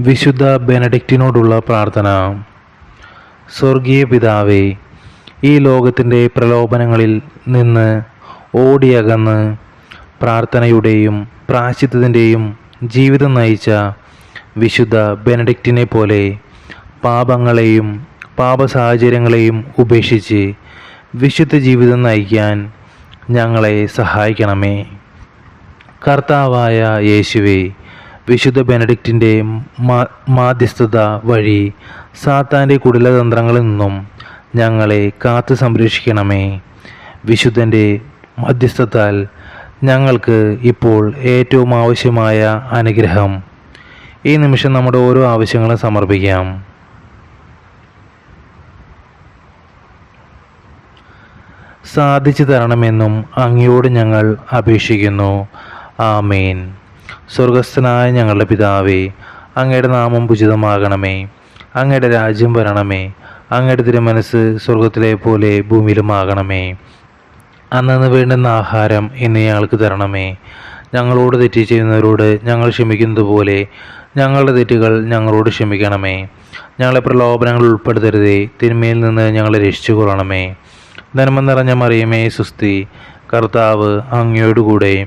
വിശുദ്ധ ബെനഡിക്റ്റിനോടുള്ള പ്രാർത്ഥന. സ്വർഗീയ പിതാവേ ഈ ലോകത്തിന്റെ പ്രലോഭനങ്ങളിൽ നിന്ന് ഓടിയകന്ന് പ്രാർത്ഥനയുടെയും പ്രാശ്ചിത്തത്തിന്റെയും ജീവിതം നയിച്ച വിശുദ്ധ ബെനഡിക്റ്റിനെ പോലെ പാപങ്ങളെയും പാപ സാഹചര്യങ്ങളെയും ഉപേക്ഷിച്ച് വിശുദ്ധ ജീവിതം നയിക്കാൻ ഞങ്ങളെ സഹായിക്കണമേ. കർത്താവായ യേശുവെ വിശുദ്ധ ബെനഡിക്റ്റിന്റെ മാധ്യസ്ഥത വഴി സാത്താന്റെ കുടിലതന്ത്രങ്ങളിൽ നിന്നും ഞങ്ങളെ കാത്തു സംരക്ഷിക്കണമേ. വിശുദ്ധന്റെ മധ്യസ്ഥത്താൽ ഞങ്ങൾക്ക് ഇപ്പോൾ ഏറ്റവും ആവശ്യമായ അനുഗ്രഹം. ഈ നിമിഷം നമ്മുടെ ഓരോ ആവശ്യങ്ങളും സമർപ്പിക്കാം. സാധിച്ചു തരണമെന്നും അങ്ങയോട് ഞങ്ങൾ അപേക്ഷിക്കുന്നു. ആമേൻ. സ്വർഗസ്ഥനായ ഞങ്ങളുടെ പിതാവേ അങ്ങയുടെ നാമം ഉചിതമാകണമേ അങ്ങയുടെ രാജ്യം വരണമേ. അങ്ങയുടെ തിരുമനസ് സ്വർഗത്തിലെ പോലെ ഭൂമിയിലുമാകണമേ. അന്നു വേണ്ടുന്ന ആഹാരം ഇന്ന് ഞങ്ങൾക്ക് തരണമേ. ഞങ്ങളോട് തെറ്റ് ചെയ്യുന്നവരോട് ഞങ്ങൾ ക്ഷമിക്കുന്നത് പോലെ ഞങ്ങളുടെ തെറ്റുകൾ ഞങ്ങളോട് ക്ഷമിക്കണമേ. ഞങ്ങളെ പ്രലോഭനങ്ങൾ ഉൾപ്പെടുത്തരുതേ. തിന്മയിൽ നിന്ന് ഞങ്ങളെ രക്ഷിച്ചു കൊള്ളണമേ ധനമെന്നറിഞ്ഞ നിറഞ്ഞ മറിയമേ സുസ്തി കർത്താവ് അങ്ങയോടുകൂടെ